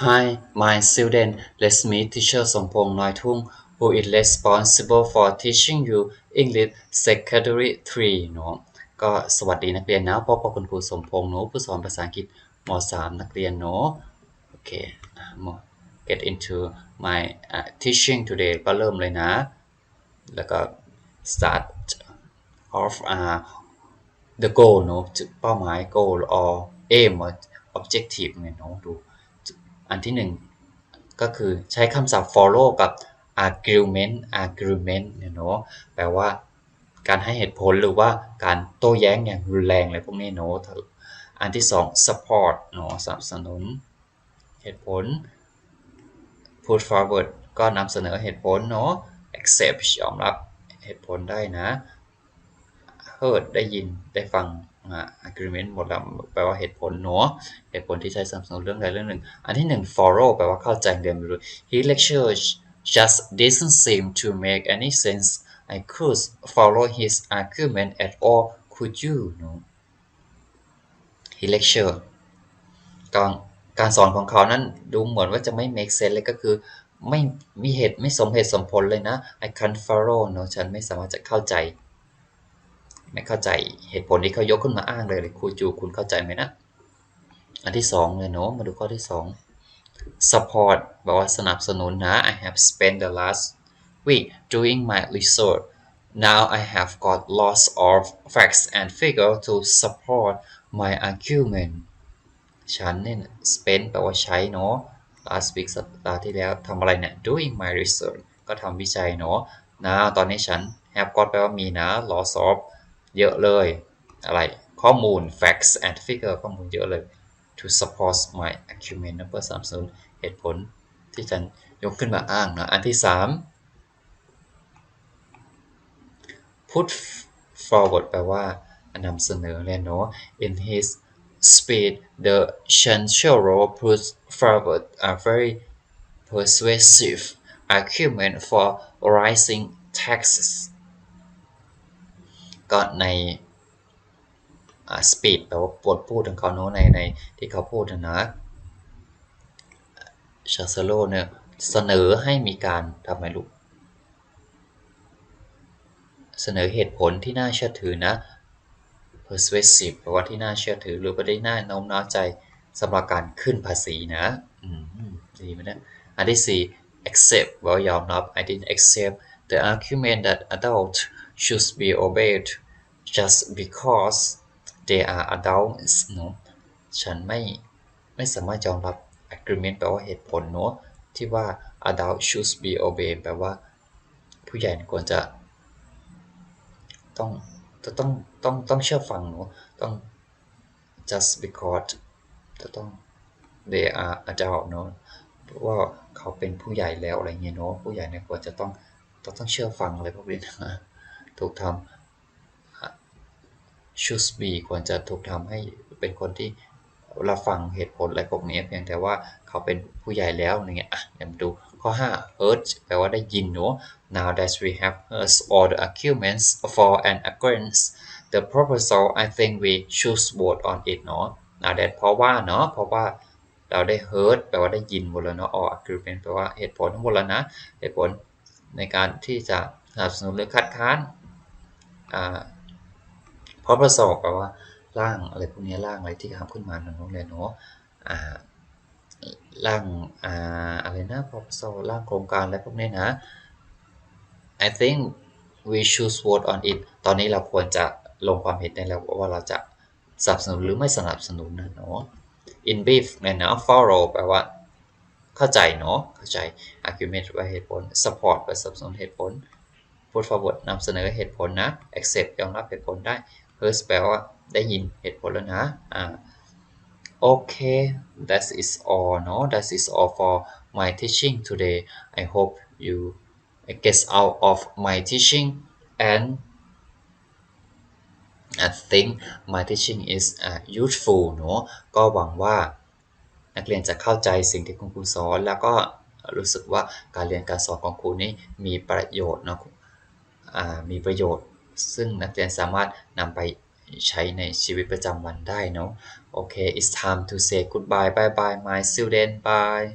Hi, my student. Let's meet teacher Sompong Noi Thung, who is responsible for teaching you English Secondary 3 เนาะก็สวัสดีนักเรียนนะพบกับคุณครูสมพงษ์เนาะผู้สอนภาษาอังกฤษม .3 นักเรียนเนาะโอเคมา get into my uh, teaching today ก็เริ่มเลยนะ แล้วก็ start of uh, the goal เนาะเป้าหมาย goal or aim or objective เนี่ยเนาะดู อันที่หนึ่งก็คือใช้คำศัพท์ follow กับ argument argument เนี่ยเนาะแปลว่าการให้เหตุผลหรือว่าการโต้แย้งอย่างรุนแรงอะไรพวกนี้เนาะอันที่สอง support เนาะสนับสนุน เหตุผล put forward ก็นำเสนอเหตุผลเนาะ accept ยอมรับเหตุผลได้นะ heard ได้ยินได้ฟัง agreement หมดแล้วแปลว่าเหตุผลเนาะเหตุผลที่ใช้สนับสนุนเรื่องใดเรื่องหนึ่ง อันที่หนึ่ง follow แปลว่าเข้าใจเรียนรู้ he lecture just doesn't seem to make any sense I could follow his argument at all could you no he lecture การการสอนของเขานั้นดูเหมือนว่าจะไม่ make sense เลยก็คือไม่มีเหตุไม่สมเหตุสมผลเลยนะ I can't follow เนาะฉันไม่สามารถจะเข้าใจ ไม่เข้าใจเหตุผลที่เขายกขึ้นมาอ้างเลยครูจูคุณเข้าใจไหมนะ อันที่สองเลยเนาะมาดูข้อที่สอง support แปลว่าสนับสนุนนะ I have spent the last week doing my research now I have got lots of facts and figures to support my argument ฉันเนี่ย spend แปลว่าใช้เนาะ last week สัปดาห์ที่แล้วทำอะไรเนี่ย doing my research ก็ทำวิจัยเนาะ now ตอนนี้ฉัน have got แปลว่ามีนะ lots of เยอะเลยอะไรข้อมูล facts and figure ข้อมูลเยอะเลย to support my argument นะเพื่อสนับสนุนเหตุผลที่ฉันยกขึ้นมาอ้างนะอันที่สาม put forward แปลว่านำเสนอเลยเนาะ in his speech the chancellor put forward a very persuasive argument for rising taxes ก็ในสปีดแปลว่าบทพูดของเขาเนาะในในที่เขาพูดนะชาเซโลเนี่ยเสนอให้มีการทำไมลูกเสนอเหตุผลที่น่าเชื่อถือนะ persuasive แปลว่าที่น่าเชื่อถือหรือว่าได้น่าโน้มน้าวใจสำหรับการขึ้นภาษีนะดีไหมนะอันที่สี่ accept แปลว่ายอมรับ I didn't accept the argument that adults should be obeyed just because they are adults เนอะฉันไม่ไม่สามารถยอมรับ agreement แปลว่าเหตุผลเนอะที่ว่า adult should be obeyed แปลว่า ผู้ใหญ่ควรจะ ต้องจะต้องต้องต้องเชื่อฟังเนอะต้อง just because จะต้อง they are adult เนอะเพราะว่าเขาเป็นผู้ใหญ่แล้วอะไรเงี้ยเนอะผู้ใหญ่เนี่ยควรจะต้องต้องต้องเชื่อฟังอะไรพวกนี้นะ ถูกทำ should be ควรจะถูกทำให้เป็นคนที่รับฟังเหตุผลอะไรพวกนี้เพียงแต่ว่าเขาเป็นผู้ใหญ่แล้วอย่างเงี้ยอะเดี๋ยวดูข้อ 5 heard แปลว่าได้ยินเนอะ now that we have heard all the arguments for and against the proposal I think we should vote on it เนอะ now that เพราะว่าเนาะเพราะว่าเราได้ heard แปลว่าได้ยินหมดแล้วเนาะ all argument แปลว่าเหตุผลทั้งหมดแล้วนะ เหตุผลในการที่จะสนับสนุนหรือคัดค้าน เพราะประสอบแปลว่าร่างอะไรพวกนี้ร่างอะไรที่ทำขึ้นมาในโรงเรียนเนาะอ่าร่างออะไรนะพอประสอบร่างโครงการอะไรพวกนี้นะ I think we should vote on it ตอนนี้เราควรจะลงความเห็นได้แล้วว่าเราจะสนับสนุนหรือไม่สนับสนุนนะเนาะ in brief เนี่ยนะ follow แปลว่าเข้าใจเนาะเข้าใจ argument ว่าเหตุผล support แปสนับสนุนเหตุผล put forward นำเสนอเหตุผลนะ accept ยอมรับเหตุผลได้ heard แปลว่าได้ยินเหตุผลแล้วนะอ่า okay that is all เนาะ that is all for my teaching today I hope you get out of my teaching and I think my teaching is uh, useful เนาะก็หวังว่านักเรียนจะเข้าใจสิ่งที่คุณครูสอนแล้วก็รู้สึกว่าการเรียนการสอนของครูนี้มีประโยชน์เนาะ มีประโยชน์ ซึ่งนักเรียนสามารถนำไปใช้ในชีวิตประจำวันได้เนาะโอเค it's time to say goodbye bye bye my student bye